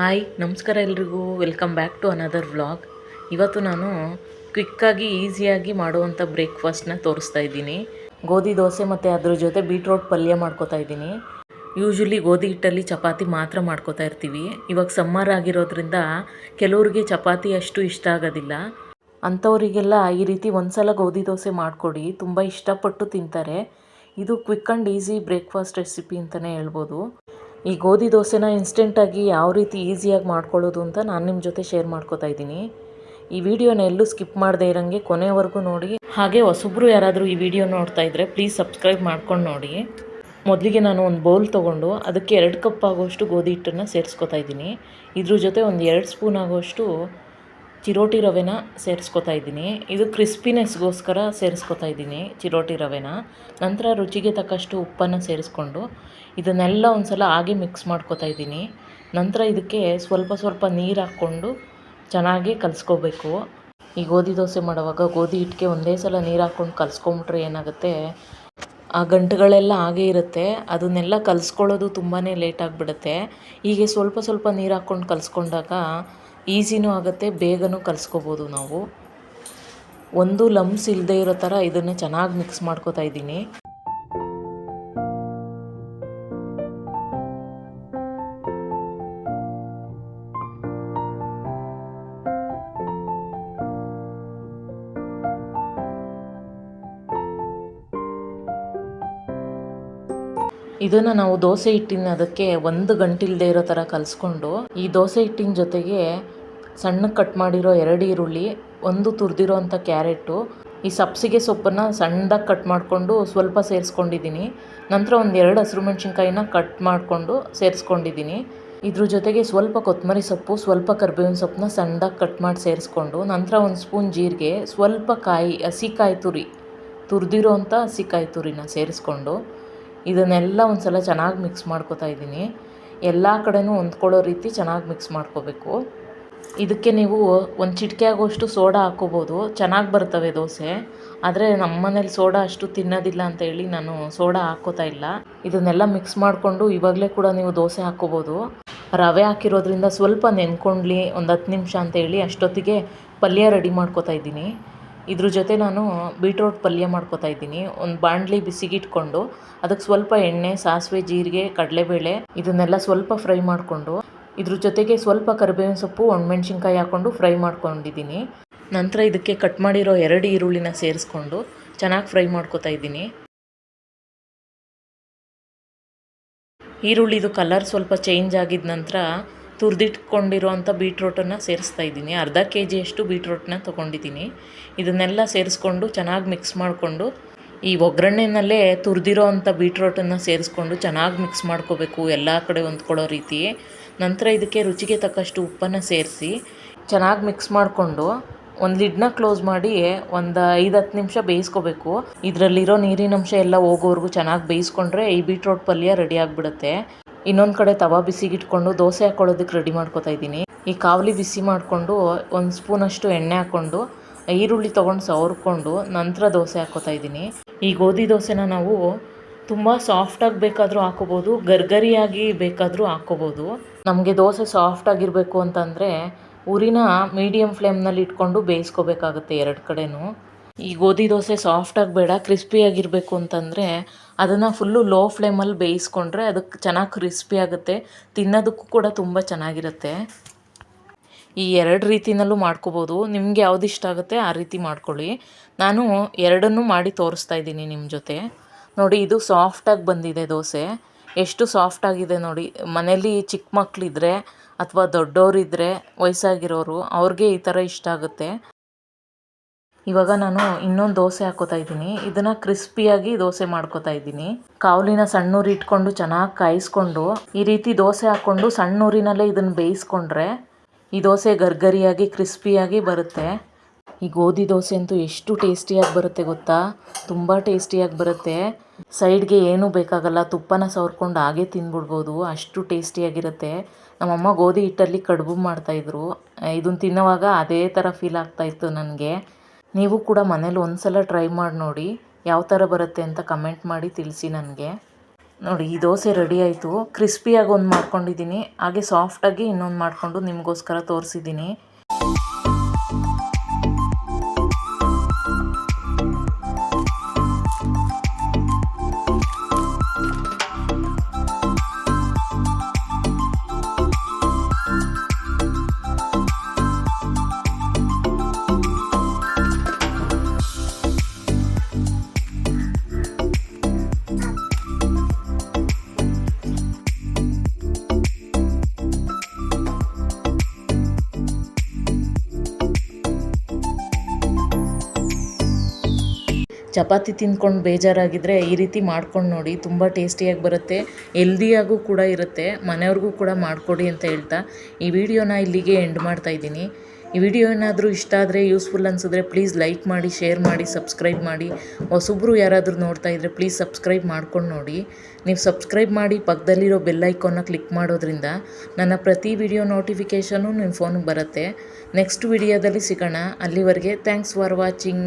Hi, ನಮಸ್ಕಾರ ಎಲ್ರಿಗೂ. Welcome back to another vlog ಇವತ್ತು ನಾನು ಕ್ವಿಕ್ಕಾಗಿ ಈಸಿಯಾಗಿ ಮಾಡುವಂಥ ಬ್ರೇಕ್ಫಾಸ್ಟ್ನ ತೋರಿಸ್ತಾ ಇದ್ದೀನಿ. ಗೋಧಿ ದೋಸೆ ಮತ್ತು ಅದ್ರ ಜೊತೆ ಬೀಟ್ರೋಟ್ ಪಲ್ಯ ಮಾಡ್ಕೋತಾ ಇದ್ದೀನಿ. ಯೂಶ್ವಲಿ ಗೋಧಿ ಹಿಟ್ಟಲ್ಲಿ ಚಪಾತಿ ಮಾತ್ರ ಮಾಡ್ಕೋತಾ ಇರ್ತೀವಿ. ಇವಾಗ ಸಮ್ಮರ್ ಆಗಿರೋದ್ರಿಂದ ಕೆಲವ್ರಿಗೆ ಚಪಾತಿ ಅಷ್ಟು ಇಷ್ಟ ಆಗೋದಿಲ್ಲ. ಅಂಥವರಿಗೆಲ್ಲ ಈ ರೀತಿ ಒಂದ್ಸಲ ಗೋಧಿ ದೋಸೆ ಮಾಡಿಕೊಡಿ. ತುಂಬ ಇಷ್ಟಪಟ್ಟು ತಿಂತಾರೆ. ಇದು quick and easy breakfast recipe ಅಂತಲೇ ಹೇಳ್ಬೋದು. ಈ ಗೋಧಿ ದೋಸೆನ ಇನ್ಸ್ಟೆಂಟಾಗಿ ಯಾವ ರೀತಿ ಈಸಿಯಾಗಿ ಮಾಡ್ಕೊಳ್ಳೋದು ಅಂತ ನಾನು ನಿಮ್ಮ ಜೊತೆ ಶೇರ್ ಮಾಡ್ಕೋತಾ ಇದ್ದೀನಿ. ಈ ವಿಡಿಯೋನ ಎಲ್ಲೂ ಸ್ಕಿಪ್ ಮಾಡದೇ ಇರೋಂಗೆ ಕೊನೆವರೆಗೂ ನೋಡಿ. ಹಾಗೆ ಹೊಸಬ್ರು ಯಾರಾದರೂ ಈ ವಿಡಿಯೋ ನೋಡ್ತಾ ಇದ್ದರೆ ಪ್ಲೀಸ್ ಸಬ್ಸ್ಕ್ರೈಬ್ ಮಾಡ್ಕೊಂಡು ನೋಡಿ. ಮೊದಲಿಗೆ ನಾನು ಒಂದು ಬೌಲ್ ತೊಗೊಂಡು ಅದಕ್ಕೆ ಎರಡು ಕಪ್ ಆಗೋಷ್ಟು ಗೋಧಿ ಹಿಟ್ಟನ್ನು ಸೇರಿಸ್ಕೊತಾ ಇದ್ದೀನಿ. ಇದ್ರ ಜೊತೆ ಒಂದು ಎರಡು ಸ್ಪೂನ್ ಆಗೋಷ್ಟು ಚಿರೋಟಿ ರವೆನ ಸೇರಿಸ್ಕೊತಾ ಇದ್ದೀನಿ. ಇದು ಕ್ರಿಸ್ಪಿನೆಸ್ಗೋಸ್ಕರ ಸೇರಿಸ್ಕೊತಾ ಇದ್ದೀನಿ ಚಿರೋಟಿ ರವೆನ. ನಂತರ ರುಚಿಗೆ ತಕ್ಕಷ್ಟು ಉಪ್ಪನ್ನು ಸೇರಿಸ್ಕೊಂಡು ಇದನ್ನೆಲ್ಲ ಒಂದು ಸಲ ಹಾಗೆ ಮಿಕ್ಸ್ ಮಾಡ್ಕೊತಾ ಇದ್ದೀನಿ. ನಂತರ ಇದಕ್ಕೆ ಸ್ವಲ್ಪ ಸ್ವಲ್ಪ ನೀರು ಹಾಕ್ಕೊಂಡು ಚೆನ್ನಾಗಿ ಕಲಿಸ್ಕೋಬೇಕು. ಈ ಗೋಧಿ ದೋಸೆ ಮಾಡುವಾಗ ಗೋಧಿ ಹಿಟ್ಟಿಗೆ ಒಂದೇ ಸಲ ನೀರು ಹಾಕ್ಕೊಂಡು ಕಲಿಸ್ಕೊಂಬಿಟ್ರೆ ಏನಾಗುತ್ತೆ? ಆ ಗಂಟುಗಳೆಲ್ಲ ಹಾಗೆ ಇರುತ್ತೆ. ಅದನ್ನೆಲ್ಲ ಕಲಿಸ್ಕೊಳ್ಳೋದು ತುಂಬಾ ಲೇಟ್ ಆಗಿಬಿಡುತ್ತೆ. ಹೀಗೆ ಸ್ವಲ್ಪ ಸ್ವಲ್ಪ ನೀರು ಹಾಕ್ಕೊಂಡು ಕಲಿಸ್ಕೊಂಡಾಗ ಈಸಿನೂ ಆಗುತ್ತೆ, ಬೇಗನೂ ಕಲಿಸ್ಕೋಬೋದು ನಾವು. ಒಂದು ಲಮ್ಸ್ ಇಲ್ಲದೇ ಇರೋ ಥರ ಇದನ್ನು ಚೆನ್ನಾಗಿ ಮಿಕ್ಸ್ ಮಾಡ್ಕೋತಾ ಇದ್ದೀನಿ. ಇದನ್ನು ನಾವು ದೋಸೆ ಹಿಟ್ಟಿನ ಅದಕ್ಕೆ ಒಂದು ಗಂಟಿಲ್ದೇ ಇರೋ ಥರ ಕಲಸ್ಕೊಂಡು, ಈ ದೋಸೆ ಹಿಟ್ಟಿನ ಜೊತೆಗೆ ಸಣ್ಣ ಕಟ್ ಮಾಡಿರೋ ಎರಡು ಈರುಳ್ಳಿ, ಒಂದು ತುರಿದಿರೋ ಅಂಥ ಕ್ಯಾರೆಟು, ಈ ಸಬ್ಸಿಗೆ ಸೊಪ್ಪನ್ನು ಸಣ್ಣದಾಗಿ ಕಟ್ ಮಾಡಿಕೊಂಡು ಸ್ವಲ್ಪ ಸೇರಿಸ್ಕೊಂಡಿದ್ದೀನಿ. ನಂತರ ಒಂದು ಎರಡು ಹಸಿರು ಮೆಣಸಿನ್ಕಾಯಿನ ಕಟ್ ಮಾಡಿಕೊಂಡು ಸೇರಿಸ್ಕೊಂಡಿದ್ದೀನಿ. ಇದ್ರ ಜೊತೆಗೆ ಸ್ವಲ್ಪ ಕೊತ್ತಂಬರಿ ಸೊಪ್ಪು, ಸ್ವಲ್ಪ ಕರ್ಬೇವಿನ ಸೊಪ್ಪನ್ನ ಸಣ್ಣದಾಗಿ ಕಟ್ ಮಾಡಿ ಸೇರಿಸ್ಕೊಂಡು, ನಂತರ ಒಂದು ಸ್ಪೂನ್ ಜೀರಿಗೆ, ಸ್ವಲ್ಪ ಕಾಯಿ ಹಸಿಕಾಯಿ ತುರಿ ತುರಿದಿರೋ ಅಂಥ ಹಸಿಕಾಯಿ ತುರಿನ ಸೇರಿಸ್ಕೊಂಡು ಇದನ್ನೆಲ್ಲ ಒಂದು ಸಲ ಚೆನ್ನಾಗಿ ಮಿಕ್ಸ್ ಮಾಡ್ಕೋತಾ ಇದ್ದೀನಿ. ಎಲ್ಲ ಕಡೆನೂ ಹೊಂದ್ಕೊಳ್ಳೋ ರೀತಿ ಚೆನ್ನಾಗಿ ಮಿಕ್ಸ್ ಮಾಡ್ಕೋಬೇಕು. ಇದಕ್ಕೆ ನೀವು ಒಂದು ಚಿಟಿಕೆ ಆಗೋಷ್ಟು ಸೋಡಾ ಹಾಕ್ಕೋಬೋದು ಚೆನ್ನಾಗಿ ಬರ್ತವೆ ದೋಸೆ. ಆದರೆ ನಮ್ಮ ಮನೇಲಿ ಸೋಡಾ ಅಷ್ಟು ತಿನ್ನೋದಿಲ್ಲ ಅಂತ ಹೇಳಿ ನಾನು ಸೋಡಾ ಹಾಕ್ಕೋತಾ ಇಲ್ಲ. ಇದನ್ನೆಲ್ಲ ಮಿಕ್ಸ್ ಮಾಡಿಕೊಂಡು ಇವಾಗಲೇ ಕೂಡ ನೀವು ದೋಸೆ ಹಾಕ್ಕೋಬೋದು ರವೆ ಹಾಕಿರೋದ್ರಿಂದ ಸ್ವಲ್ಪ ನೆನ್ಕೊಂಡ್ಲಿ, ಒಂದು ಹತ್ತು ನಿಮಿಷ ಅಂತ ಹೇಳಿ ಅಷ್ಟೊತ್ತಿಗೆ ಪಲ್ಯ ರೆಡಿ ಮಾಡ್ಕೋತಾ ಇದ್ದೀನಿ. ಇದ್ರ ಜೊತೆ ನಾನು ಬೀಟ್ರೋಟ್ ಪಲ್ಯ ಮಾಡ್ಕೋತಾ ಇದ್ದೀನಿ. ಒಂದು ಬಾಣಲಿ ಬಿಸಿಗಿಟ್ಕೊಂಡು ಅದಕ್ಕೆ ಸ್ವಲ್ಪ ಎಣ್ಣೆ, ಸಾಸಿವೆ, ಜೀರಿಗೆ, ಕಡಲೆಬೇಳೆ ಇದನ್ನೆಲ್ಲ ಸ್ವಲ್ಪ ಫ್ರೈ ಮಾಡಿಕೊಂಡು, ಇದ್ರ ಜೊತೆಗೆ ಸ್ವಲ್ಪ ಕರಿಬೇವಿನ ಸೊಪ್ಪು, ಒಣಮೆಣ್ಸಿನ್ಕಾಯಿ ಹಾಕ್ಕೊಂಡು ಫ್ರೈ ಮಾಡ್ಕೊಂಡಿದ್ದೀನಿ. ನಂತರ ಇದಕ್ಕೆ ಕಟ್ ಮಾಡಿರೋ ಎರಡು ಈರುಳ್ಳಿನ ಸೇರಿಸ್ಕೊಂಡು ಚೆನ್ನಾಗಿ ಫ್ರೈ ಮಾಡ್ಕೋತಾ ಇದ್ದೀನಿ. ಈರುಳ್ಳಿದು ಕಲರ್ ಸ್ವಲ್ಪ ಚೇಂಜ್ ಆಗಿದ ನಂತರ ತುರಿದಿಟ್ಕೊಂಡಿರೋ ಅಂಥ ಬೀಟ್ರೋಟನ್ನು ಸೇರಿಸ್ತಾ ಇದ್ದೀನಿ. ಅರ್ಧ ಕೆ ಜಿಯಷ್ಟು ಬೀಟ್ರೋಟನ್ನ ತೊಗೊಂಡಿದ್ದೀನಿ. ಇದನ್ನೆಲ್ಲ ಸೇರಿಸ್ಕೊಂಡು ಚೆನ್ನಾಗಿ ಮಿಕ್ಸ್ ಮಾಡಿಕೊಂಡು ಈ ಒಗ್ಗರಣೆನಲ್ಲೇ ತುರಿದಿರೋ ಅಂಥ ಬೀಟ್ರೋಟನ್ನು ಸೇರಿಸ್ಕೊಂಡು ಚೆನ್ನಾಗಿ ಮಿಕ್ಸ್ ಮಾಡ್ಕೋಬೇಕು, ಎಲ್ಲ ಕಡೆ ಹೊಂದ್ಕೊಳ್ಳೋ ರೀತಿ ನಂತರ ಇದಕ್ಕೆ ರುಚಿಗೆ ತಕ್ಕಷ್ಟು ಉಪ್ಪನ್ನು ಸೇರಿಸಿ ಚೆನ್ನಾಗಿ ಮಿಕ್ಸ್ ಮಾಡಿಕೊಂಡು ಒಂದು ಲಿಡ್ನ ಕ್ಲೋಸ್ ಮಾಡಿ ಒಂದು ಐದು ಹತ್ತು ನಿಮಿಷ ಬೇಯಿಸ್ಕೋಬೇಕು. ಇದರಲ್ಲಿರೋ ನೀರಿನಂಶ ಎಲ್ಲ ಹೋಗೋವರೆಗೂ ಚೆನ್ನಾಗಿ ಬೇಯಿಸ್ಕೊಂಡ್ರೆ ಈ ಬೀಟ್ರೋಟ್ ಪಲ್ಯ ರೆಡಿ ಆಗಿಬಿಡುತ್ತೆ. ಇನ್ನೊಂದು ಕಡೆ ತವಾ ಬಿಸಿಗಿಟ್ಕೊಂಡು ದೋಸೆ ಹಾಕ್ಕೊಳ್ಳೋದಕ್ಕೆ ರೆಡಿ ಮಾಡ್ಕೊತಾ ಇದ್ದೀನಿ. ಈ ಕಾವಲಿ ಬಿಸಿ ಮಾಡಿಕೊಂಡು ಒಂದು ಸ್ಪೂನಷ್ಟು ಎಣ್ಣೆ ಹಾಕ್ಕೊಂಡು ಈರುಳ್ಳಿ ತೊಗೊಂಡು ಸವರ್ಕೊಂಡು ನಂತರ ದೋಸೆ ಹಾಕ್ಕೋತಾ ಇದ್ದೀನಿ. ಈ ಗೋಧಿ ದೋಸೆನ ನಾವು ತುಂಬ ಸಾಫ್ಟಾಗಿ ಬೇಕಾದರೂ ಹಾಕೋಬೋದು, ಗರ್ಗರಿಯಾಗಿ ಬೇಕಾದರೂ ಹಾಕ್ಕೋಬೋದು ನಮಗೆ ದೋಸೆ ಸಾಫ್ಟಾಗಿರಬೇಕು ಅಂತಂದರೆ ಉರಿನ ಮೀಡಿಯಮ್ ಫ್ಲೇಮ್ನಲ್ಲಿ ಇಟ್ಕೊಂಡು ಬೇಯಿಸ್ಕೋಬೇಕಾಗುತ್ತೆ ಎರಡು ಕಡೆನೂ. ಈ ಗೋಧಿ ದೋಸೆ ಸಾಫ್ಟಾಗಿ ಬೇಡ ಕ್ರಿಸ್ಪಿಯಾಗಿರಬೇಕು ಅಂತಂದರೆ ಅದನ್ನು ಫುಲ್ಲು ಲೋ ಫ್ಲೇಮಲ್ಲಿ ಬೇಯಿಸ್ಕೊಂಡ್ರೆ ಅದಕ್ಕೆ ಚೆನ್ನಾಗಿ ಕ್ರಿಸ್ಪಿ ಆಗುತ್ತೆ. ತಿನ್ನೋದಕ್ಕೂ ಕೂಡ ತುಂಬ ಚೆನ್ನಾಗಿರುತ್ತೆ. ಈ ಎರಡು ರೀತಿನಲ್ಲೂ ಮಾಡ್ಕೋಬೋದು. ನಿಮಗೆ ಯಾವ್ದು ಇಷ್ಟ ಆಗುತ್ತೆ ಆ ರೀತಿ ಮಾಡ್ಕೊಳ್ಳಿ. ನಾನು ಎರಡನ್ನೂ ಮಾಡಿ ತೋರಿಸ್ತಾ ಇದ್ದೀನಿ ನಿಮ್ಮ ಜೊತೆ. ನೋಡಿ, ಇದು ಸಾಫ್ಟಾಗಿ ಬಂದಿದೆ ದೋಸೆ. ಎಷ್ಟು ಸಾಫ್ಟಾಗಿದೆ ನೋಡಿ. ಮನೇಲಿ ಚಿಕ್ಕ ಮಕ್ಕಳಿದ್ರೆ ಅಥವಾ ದೊಡ್ಡವರಿದ್ದರೆ ವಯಸ್ಸಾಗಿರೋರು ಅವ್ರಿಗೆ ಈ ಥರ ಇಷ್ಟ ಆಗುತ್ತೆ. ಇವಾಗ ನಾನು ಇನ್ನೊಂದು ದೋಸೆ ಹಾಕೋತಾ ಇದ್ದೀನಿ. ಇದನ್ನ ಕ್ರಿಸ್ಪಿಯಾಗಿ ದೋಸೆ ಮಾಡ್ಕೋತಾ ಇದ್ದೀನಿ. ಕಾವಲಿನ ಸಣ್ಣೂರಿ ಇಟ್ಕೊಂಡು ಚೆನ್ನಾಗಿ ಕಾಯಿಸ್ಕೊಂಡು, ಈ ರೀತಿ ದೋಸೆ ಹಾಕ್ಕೊಂಡು ಸಣ್ಣೂರಿನಲ್ಲೇ ಇದನ್ನು ಬೇಯಿಸ್ಕೊಂಡ್ರೆ ಈ ದೋಸೆ ಗರ್ಗರಿಯಾಗಿ, ಕ್ರಿಸ್ಪಿಯಾಗಿ ಬರುತ್ತೆ. ಈ ಗೋಧಿ ದೋಸೆ ಅಂತೂ ಎಷ್ಟು ಟೇಸ್ಟಿಯಾಗಿ ಬರುತ್ತೆ ಗೊತ್ತಾ? ತುಂಬ ಟೇಸ್ಟಿಯಾಗಿ ಬರುತ್ತೆ. ಸೈಡ್ಗೆ ಏನೂ ಬೇಕಾಗಲ್ಲ, ತುಪ್ಪನ ಸವರ್ಕೊಂಡು ಹಾಗೆ ತಿಂದ್ಬಿಡ್ಬೋದು ಅಷ್ಟು ಟೇಸ್ಟಿಯಾಗಿರುತ್ತೆ. ನಮ್ಮಮ್ಮ ಗೋಧಿ ಹಿಟ್ಟಲ್ಲಿ ಕಡುಬು ಮಾಡ್ತಾಯಿದ್ರು ಇದನ್ನು ತಿನ್ನೋವಾಗ ಅದೇ ಥರ ಫೀಲ್ ಆಗ್ತಾಯಿತ್ತು ನನಗೆ. ನೀವು ಕೂಡ ಮನೇಲಿ ಒಂದು ಸಲ ಟ್ರೈ ಮಾಡಿ ನೋಡಿ ಯಾವ ಥರ ಬರುತ್ತೆ ಅಂತ ಕಮೆಂಟ್ ಮಾಡಿ ತಿಳಿಸಿ ನನಗೆ. ನೋಡಿ, ಈ ದೋಸೆ ರೆಡಿ ಆಯಿತು. ಕ್ರಿಸ್ಪಿಯಾಗಿ ಒಂದು ಮಾಡ್ಕೊಂಡಿದ್ದೀನಿ ಹಾಗೆ ಸಾಫ್ಟಾಗಿ ಇನ್ನೊಂದು ಮಾಡಿಕೊಂಡು ನಿಮಗೋಸ್ಕರ ತೋರಿಸಿದ್ದೀನಿ ಚಪಾತಿ ತಿಂದ್ಕೊಂಡು ಬೇಜಾರಾಗಿದ್ದರೆ ಈ ರೀತಿ ಮಾಡ್ಕೊಂಡು ನೋಡಿ, ತುಂಬ ಟೇಸ್ಟಿಯಾಗಿ ಬರುತ್ತೆ ಎಲ್ದಿಯಾಗೂ ಕೂಡ ಇರುತ್ತೆ, ಮನೆಯವ್ರಿಗೂ ಕೂಡ ಮಾಡಿಕೊಡಿ ಅಂತ ಹೇಳ್ತಾ ಈ ವಿಡಿಯೋನ ಇಲ್ಲಿಗೆ ಎಂಡ್ ಮಾಡ್ತಾ ಇದ್ದೀನಿ. ಈ ವಿಡಿಯೋ ಏನಾದರೂ ಇಷ್ಟ ಆದರೆ ಯೂಸ್ಫುಲ್ ಅನಿಸಿದ್ರೆ ಪ್ಲೀಸ್ ಲೈಕ್ ಮಾಡಿ ಶೇರ್ ಮಾಡಿ ಸಬ್ಸ್ಕ್ರೈಬ್ ಮಾಡಿ. ಹೊಸೊಬ್ಬರು ಯಾರಾದರೂ ನೋಡ್ತಾ ಇದ್ದರೆ ಪ್ಲೀಸ್ ಸಬ್ಸ್ಕ್ರೈಬ್ ಮಾಡ್ಕೊಂಡು ನೋಡಿ. ನೀವು ಸಬ್ಸ್ಕ್ರೈಬ್ ಮಾಡಿ ಪಕ್ಕದಲ್ಲಿರೋ ಬೆಲ್ ಐಕಾನ್ನ ಕ್ಲಿಕ್ ಮಾಡೋದ್ರಿಂದ ನನ್ನ ಪ್ರತಿ ವಿಡಿಯೋ ನೋಟಿಫಿಕೇಷನು ನಿಮ್ಮ ಫೋನಿಗೆ ಬರುತ್ತೆ. ನೆಕ್ಸ್ಟ್ ವಿಡಿಯೋದಲ್ಲಿ ಸಿಗೋಣ. ಅಲ್ಲಿವರೆಗೆ ಥ್ಯಾಂಕ್ಸ್ ಫಾರ್ ವಾಚಿಂಗ್